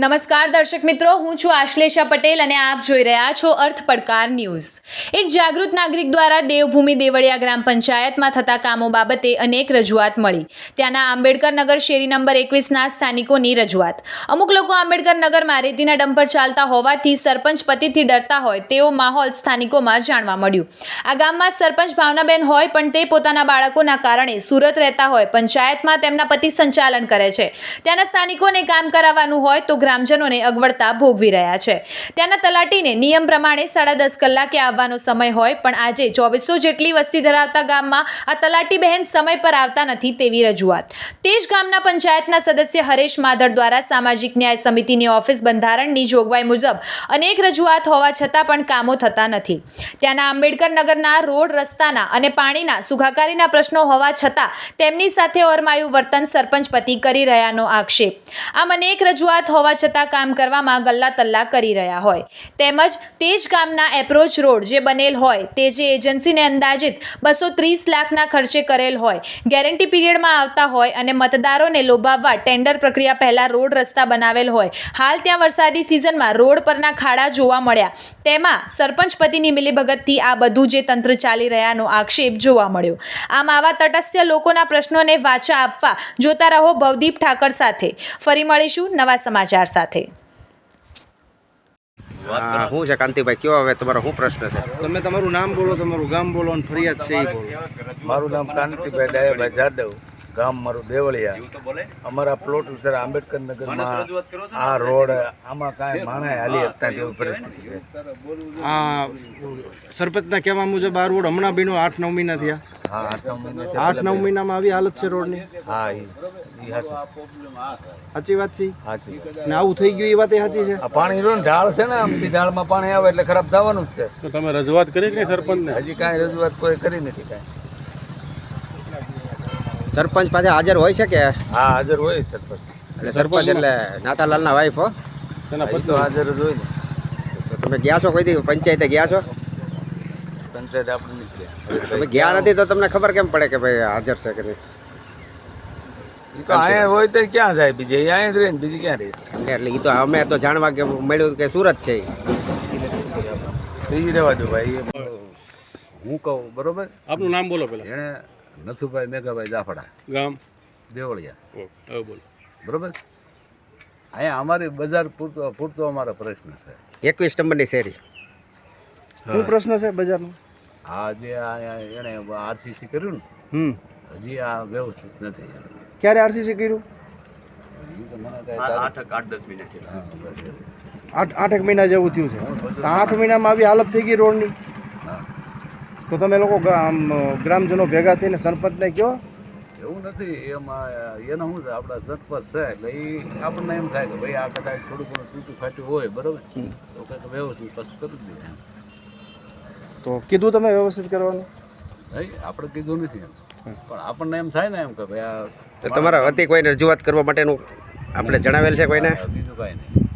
નમસ્કાર દર્શક મિત્રો, હું છું આશ્લેષા પટેલ અને આપ જોઈ રહ્યા છો અર્થ પડકાર ન્યૂઝ. એક જાગૃત નાગરિક દ્વારા દેવભૂમિ દેવળિયા ગ્રામ પંચાયતમાં થતા કામો બાબતે અનેક રજૂઆત મળી. ત્યાંના આંબેડકર નગર શેરી નંબર એકવીસના સ્થાનિકોની રજૂઆત. અમુક લોકો આંબેડકર નગરમાં રેતીના ડમ્પર ચાલતા હોવાથી સરપંચ પતિથી ડરતા હોય તેવો માહોલ સ્થાનિકોમાં જાણવા મળ્યું. આ ગામમાં સરપંચ ભાવનાબેન હોય પણ તે પોતાના બાળકોના કારણે સુરત રહેતા હોય. પંચાયતમાં તેમના પતિ સંચાલન કરે છે. ત્યાંના સ્થાનિકોને કામ કરાવવાનું હોય તો ગ્રામજનોને અગવડતા ભોગવી રહ્યા છે. ત્યાંના તલાટીને નિયમ પ્રમાણે સાડા દસ કલાકે આવવાનો સમય હોય, પણ આજે ચોવીસો જેટલી વસ્તી ધરાવતા ગામમાં આ તલાટી બહેન સમય પર આવતા નથી તેવી રજૂઆત. તે જ ગામના પંચાયતના સદસ્ય હરેશ માધર દ્વારા સામાજિક ન્યાય સમિતિની ઓફિસ બંધારણની જોગવાઈ મુજબ અનેક રજૂઆત હોવા છતાં પણ કામો થતા નથી. ત્યાંના આંબેડકર નગરના રોડ રસ્તાના અને પાણીના સુખાકારીના પ્રશ્નો હોવા છતાં તેમની સાથે ઓરમાયું વર્તન સરપંચ પતિ કરી રહ્યાનો આક્ષેપ. આમ અનેક રજૂઆત હોવા છતાં કામ કરવામાં ગલ્લા તલ્લા કરી રહ્યા હોય. તેમજ તે જ ગામના એપ્રોચ રોડ જે બનેલ હોય તે જે એજન્સીને અંદાજિત બસો ત્રીસ લાખના ખર્ચે કરેલ હોય. ગેરંટી પીરિયડમાં આવતા હોય અને મતદારોને લોભાવવા ટેન્ડર પ્રક્રિયા પહેલાં રોડ રસ્તા બનાવેલ હોય. હાલ ત્યાં વરસાદી સિઝનમાં રોડ પરના ખાડા જોવા મળ્યા. તેમાં સરપંચ પતિની મિલીભગતથી આ બધું જે તંત્ર ચાલી રહ્યાનો આક્ષેપ જોવા મળ્યો. આમ આવા તટસ્થ લોકોના પ્રશ્નોને વાચા આપવા જોતા રહો ભવદીપ ઠાકર સાથે. ફરી મળીશું નવા સમાચાર સાથે. હા શું છે કાંતિભાઈ કયો હવે તમારો શું પ્રશ્ન છે? તમે તમારું નામ બોલો તમારું ગામ બોલો અને ફરિયાદ છે એ બોલો. મારું નામ કાંતિભાઈ દયાભાઈ જાદવ ગામ મારું દેવળિયા. અમારા પ્લોટ વિસ્તાર આંબેડકર નગરમાં આ રોડ આમાં કાંઈ માણે હાલી હતા જેવી પરિસ્થિતિ છે. આ સરપંચના કહેવા મુજબ આ રોડ હમણાં બીનો આઠ નવ મહિના થયા. હા આઠ નવ મહિનાથી આઠ નવ મહિનામાં આવી હાલત છે રોડની. હા સાચી વાત છે. ને આવું થઈ ગયું એ વાત એ સાચી છે? પાણી રહ્યું ઢાળ છે ને આમ ઢાળમાં પાણી આવે એટલે ખરાબ થવાનું જ છે. તો તમે રજૂઆત કરી કે સરપંચને? હજી કાંઈ રજૂઆત કોઈ કરી નથી કાંઈ. સરપંચ પાસે હાજર હોય છે કે? હા હાજર હોય સરપંચ. એટલે સરપંચ એટલે નાતાલાલના વાઈફ હો. તેના હાજર જ હોય ને. તો તમે ગયા છો કોઈ દી? પંચાયતે ગયા છો? પંચાયત આપણે નીકળ્યા તમે ગયા નથી તો તમને ખબર કેમ પડે કે ભાઈ હાજર છે કે નહીં? તો અહીંયા હોય તો ક્યાં જાય બીજે? અહીંયા જ રહે ને બીજી ક્યાં રહે? એટલે એ તો અમે તો જાણવા કે મળ્યું કે સુરત છે ઈ. બીજી રહેવા દો ભાઈ. એ હું કહું બરોબર? આપનું નામ બોલો પેલા. એણે નથુભાઈ મેઘાભાઈ જાફડા. ગામ? દેવળિયા. હવે બોલો. બરોબર? અહીંયા અમારી બજાર પૂરતો પૂરતો અમારો પ્રશ્ન છે. એકવીસ નંબરની શેરી. શું પ્રશ્ન છે બજારનો? હા જે એણે આરસીસી કર્યું હમ. ને હજી આ વ્યવસ્થિત નથી. ક્યારે આરસીસી કર્યું? આઠ. આઠ આઠેક મહિના જેવું થયું છે. આઠ મહિનામાં આવી હાલત થઈ ગઈ રોડની. તો તમે લોકો ગ્રામજનો ભેગા થઈને સરપંચને કહો. એવું નથી એમાં એનો શું છે આપણા સરપંચ છે એટલે એ આપણને એમ થાય કે ભાઈ આ કદાચ થોડું ઘણું તૂટું ફાટ્યું હોય બરાબર? તો કંઈક વ્યવસ્થિત પછી કરી જ દઈએ એમ. તો કીધું તમે વ્યવસ્થિત કરવાનું? નહીં આપણે કીધું નથી એમ. પણ આપણને એમ થાય ને એમ કે ભાઈ આ તમારા વતી કોઈને રજૂઆત કરવા માટેનું આપણે જણાવેલ છે કોઈને? બીજું કાંઈ નહીં.